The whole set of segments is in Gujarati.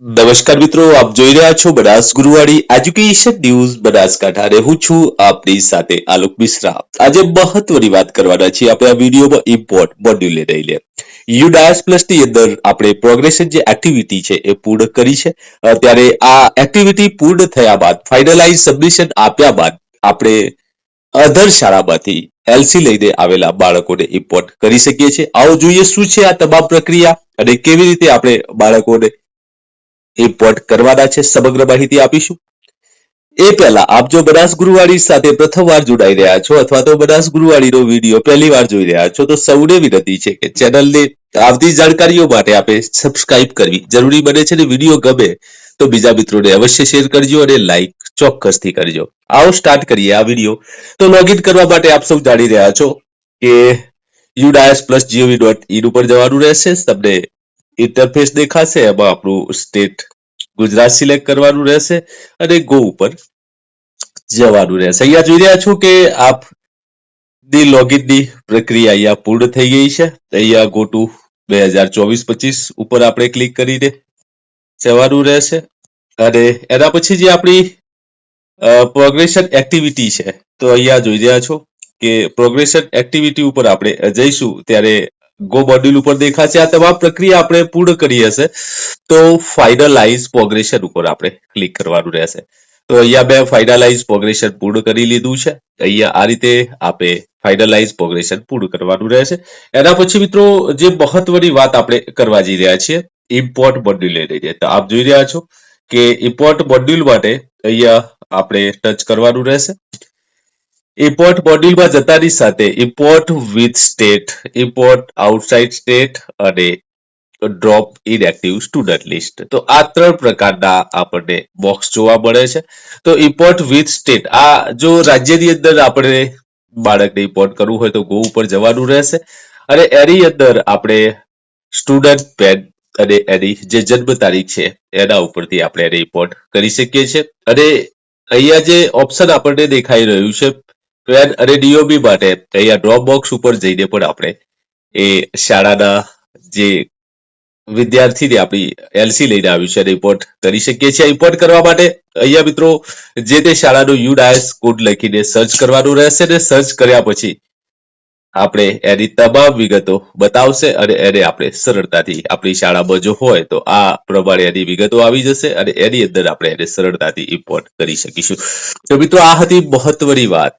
નમસ્કાર મિત્રો, આપ જોઈ રહ્યા છો બનાસ ગુરુવાડી. Education news Banaskantha. અને હું છું આપની સાથે આલોક મિશ્રા. આજે મહત્વની વાત કરવાના છીએ આપણે આ વિડીયોમાં ઇમ્પોર્ટ મોડ્યુલ લઈ લે યુડાયસ પ્લસની અંદર આપણે પ્રોગ્રેશન જે એક્ટિવિટી છે એ પૂર્ણ કરી છે. ત્યારે આ એક્ટિવિટી પૂર્ણ થયા બાદ ફાઇનલાઇઝ સબમિશન આપ્યા બાદ આપણે અધર શાળામાંથી એલસી લઈને આવેલા બાળકોને ઇમ્પોર્ટ કરી શકીએ છીએ. આવો જોઈએ શું છે આ તમામ પ્રક્રિયા અને કેવી રીતે આપણે બાળકોને ઇમ્પોર્ટ કરવાના છે, સમગ્ર માહિતી આપીશું. એ પહેલા આપ જો બનાસ ગુરુવાળી સાથે પ્રથમવાર જોડાઈ રહ્યા છો અથવા તો બનાસ ગુરુવાળીનો વીડિયો પહેલી વાર જોઈ રહ્યા છો, તો સૌને વિનંતી છે કે ચેનલને આવતી જાણકારીઓ માટે આપે સબસ્ક્રાઇબ કરવી. જરૂરી બને છે ને વીડિયો ગમે, તો બીજા મિત્રોને અવશ્ય શેર કરજો અને લાઈક ચોક્કસથી કરજો. આવો સ્ટાર્ટ કરીએ આ વીડિયો. તો લોગિન કરવા માટે આપ સૌ જાણી રહ્યા છો કે UDISE plus gov dot in ઉપર જવાનું રહેશે. તમને ઇન્ટરફેસ દેખાશે, એમાં આપણું સ્ટેટ ગુજરાત સિલેક્ટ કરવાનું રહેશે અને ગો ઉપર જવાનું રહેશે. અહીંયા જોઈ રહ્યા છો કે આપની લોગિનની પ્રક્રિયા અહીંયા પૂર્ણ થઈ ગઈ છે. અહીંયા ગો ટુ બે હજાર ચોવીસ પચીસ ઉપર આપણે ક્લિક કરીને જવાનું રહેશે. અને એના પછી જે આપણી પ્રોગ્રેશન એક્ટિવિટી છે, તો અહીંયા જોઈ રહ્યા છો કે પ્રોગ્રેશન એક્ટિવિટી ઉપર આપણે જઈશું ત્યારે ગો મોડ્યુલ ઉપર દેખાશે. આ તમામ પ્રક્રિયા આપણે પૂર્ણ કરી હશે. તો ફાઇનલાઇઝ પ્રોગ્રેશન ઉપર આપણે ક્લિક કરવાનું રહેશે. તો અહીંયા મેં ફાઇનલાઇઝ પ્રોગ્રેશન પૂર્ણ કરી લીધું છે. અહીંયા આ રીતે આપણે ફાઇનલાઇઝ પ્રોગ્રેશન પૂર્ણ કરવાનું રહેશે. એના પછી મિત્રો, જે મહત્વની વાત આપણે કરવા જઈ રહ્યા છીએ ઇમ્પોર્ટ મોડ્યુલ લઈને તો આપ જોઈ રહ્યા છો કે ઇમ્પોર્ટ મોડ્યુલ માટે અહીંયા આપણે ટચ કરવાનું રહેશે. ઇમ્પોર્ટ મોડ્યુલમાં જતાની સાથે import with state import outside state અને drop in active student list તો આ ત્રણ પ્રકારના આપણને બોક્સ જોવા મળે છે. તો ઇમ્પોર્ટ વિથ સ્ટેટ આ જો રાજ્યની અંદર આપણે બાળકને ઇમ્પોર્ટ કરવું હોય તો ગો ઉપર જવાનું રહેશે. અને એની અંદર આપણે સ્ટુડન્ટ પેન અને એની જે જન્મ તારીખ છે, એના ઉપરથી આપણે એને ઇમ્પોર્ટ કરી શકીએ છીએ. અને અહીંયા જે ઓપ્શન આપણને દેખાઈ રહ્યું છે પેન અને ડીઓબી માટે અહીંયા ડ્રોપ બોક્સ ઉપર જઈને પણ આપણે. એ શાળાના જે વિદ્યાર્થીને આપણી એલસી લઈને આવ્યું છે ઇમ્પોર્ટ કરી શકીએ છીએ. ઇમ્પોર્ટ કરવા માટે અહીંયા મિત્રો, જે તે શાળાનો યુડાયસ કોડ લખીને સર્ચ કરવાનું રહેશે ને સર્ચ કર્યા પછી આપણે એની તમામ વિગતો બતાવશે અને એને આપણે સરળતાથી આપણી શાળામાં જો હોય તો આ પ્રમાણે એની વિગતો આવી જશે અને એની અંદર આપણે એને સરળતાથી ઇમ્પોર્ટ કરી શકીશું. તો મિત્રો, આ હતી મહત્વની વાત.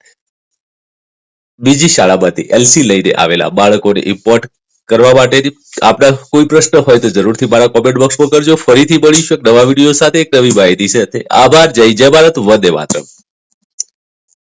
બીજી શાળામાંથી એલસી લઈને આવેલા બાળકોને ઇમ્પોર્ટ કરવા માટેની આપણા કોઈ પ્રશ્ન હોય તો જરૂરથી મારા કોમેન્ટ બોક્સમાં કરજો. ફરીથી મળીશું એક નવા વીડિયો સાથે, એક નવી માહિતી સાથે. આભાર, જય જય ભારત, વંદે માતરમ.